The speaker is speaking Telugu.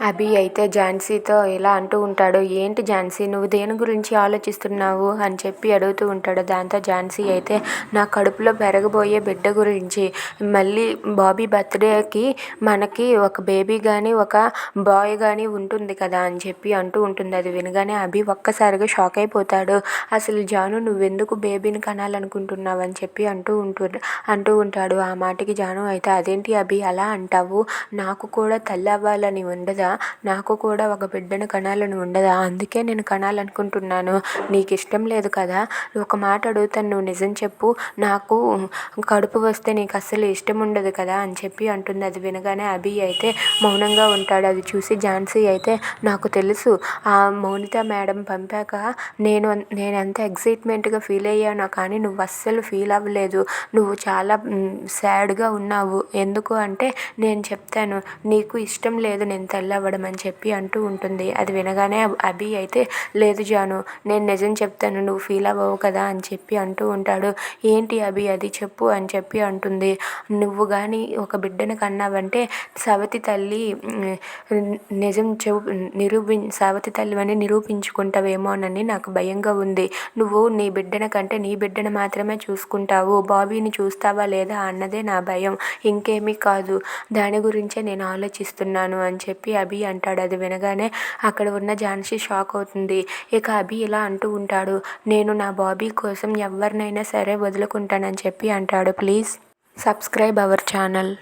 అభి అయితే ఝాన్సీతో ఇలా అంటూ ఉంటాడు ఏంటి ఝాన్సీ నువ్వు దేని గురించి ఆలోచిస్తున్నావు? అని చెప్పి అడుగుతూ ఉంటాడు. దాంతో ఝాన్సీ అయితే నా కడుపులో పెరగబోయే బిడ్డ గురించి మళ్ళీ బాబీ బర్త్డేకి మనకి ఒక బేబీ కానీ ఒక బాయ్ కానీ ఉంటుంది కదా? అని చెప్పి అంటూ ఉంటుంది. అది వినగానే అభి ఒక్కసారిగా షాక్ అయిపోతాడు. అసలు జాను నువ్వెందుకు బేబీని కనాలనుకుంటున్నావు? అని చెప్పి అంటూ ఉంటు అంటూ ఉంటాడు. ఆ మాటకి జాను అయితే అదేంటి అభి అలా అంటావు? నాకు కూడా తల్లి అవ్వాలని ఉండదు? నాకు కూడా ఒక బిడ్డను కనాలని ఉండదా? అందుకే నేను కనాలనుకుంటున్నాను. నీకు ఇష్టం లేదు కదా? ఒక మాట అడుగుతాను నువ్వు నిజం చెప్పు. నాకు కడుపు వస్తే నీకు అస్సలు ఇష్టం ఉండదు కదా అని చెప్పి అంటుంది. అది వినగానే అభి అయితే మౌనంగా ఉంటాడు. అది చూసి ఝాన్సీ అయితే నాకు తెలుసు. ఆ మౌనిత మేడం పంపాక నేను నేను ఎంత ఎగ్జైట్మెంట్గా ఫీల్ అయ్యానో కానీ నువ్వు అస్సలు ఫీల్ అవ్వలేదు. నువ్వు చాలా సాడ్గా ఉన్నావు. ఎందుకు అంటే నేను చెప్తాను నీకు ఇష్టం లేదు. నేను తెల్ల అవ్వడం అని చెప్పి అంటూ ఉంటుంది. అది వినగానే అభి అయితే లేదు జాను నేను నిజం చెప్తాను నువ్వు ఫీల్ అవ్వవు కదా అని చెప్పి అంటూ ఉంటాడు. ఏంటి అభి అది చెప్పు అని చెప్పి అంటుంది. నువ్వు కానీ ఒక బిడ్డను కన్నావంటే సవతి తల్లి నిజం చెవు నిరూపి సవతి తల్లి అని నిరూపించుకుంటావేమోనని నాకు భయంగా ఉంది. నువ్వు నీ బిడ్డన కంటే నీ బిడ్డను మాత్రమే చూసుకుంటావు. బాబీని చూస్తావా లేదా అన్నదే నా భయం. ఇంకేమీ కాదు. దాని గురించే నేను ఆలోచిస్తున్నాను అని చెప్పి అభి అంటాడు. అది వినగానే అక్కడ ఉన్న ఝాన్సీ షాక్ అవుతుంది. ఇక అభి ఇలా అంటూ ఉంటాడు. నేను నా బాబీ కోసం ఎవరినైనా సరే వదులుకుంటానని చెప్పి అంటాడు. Please subscribe our channel.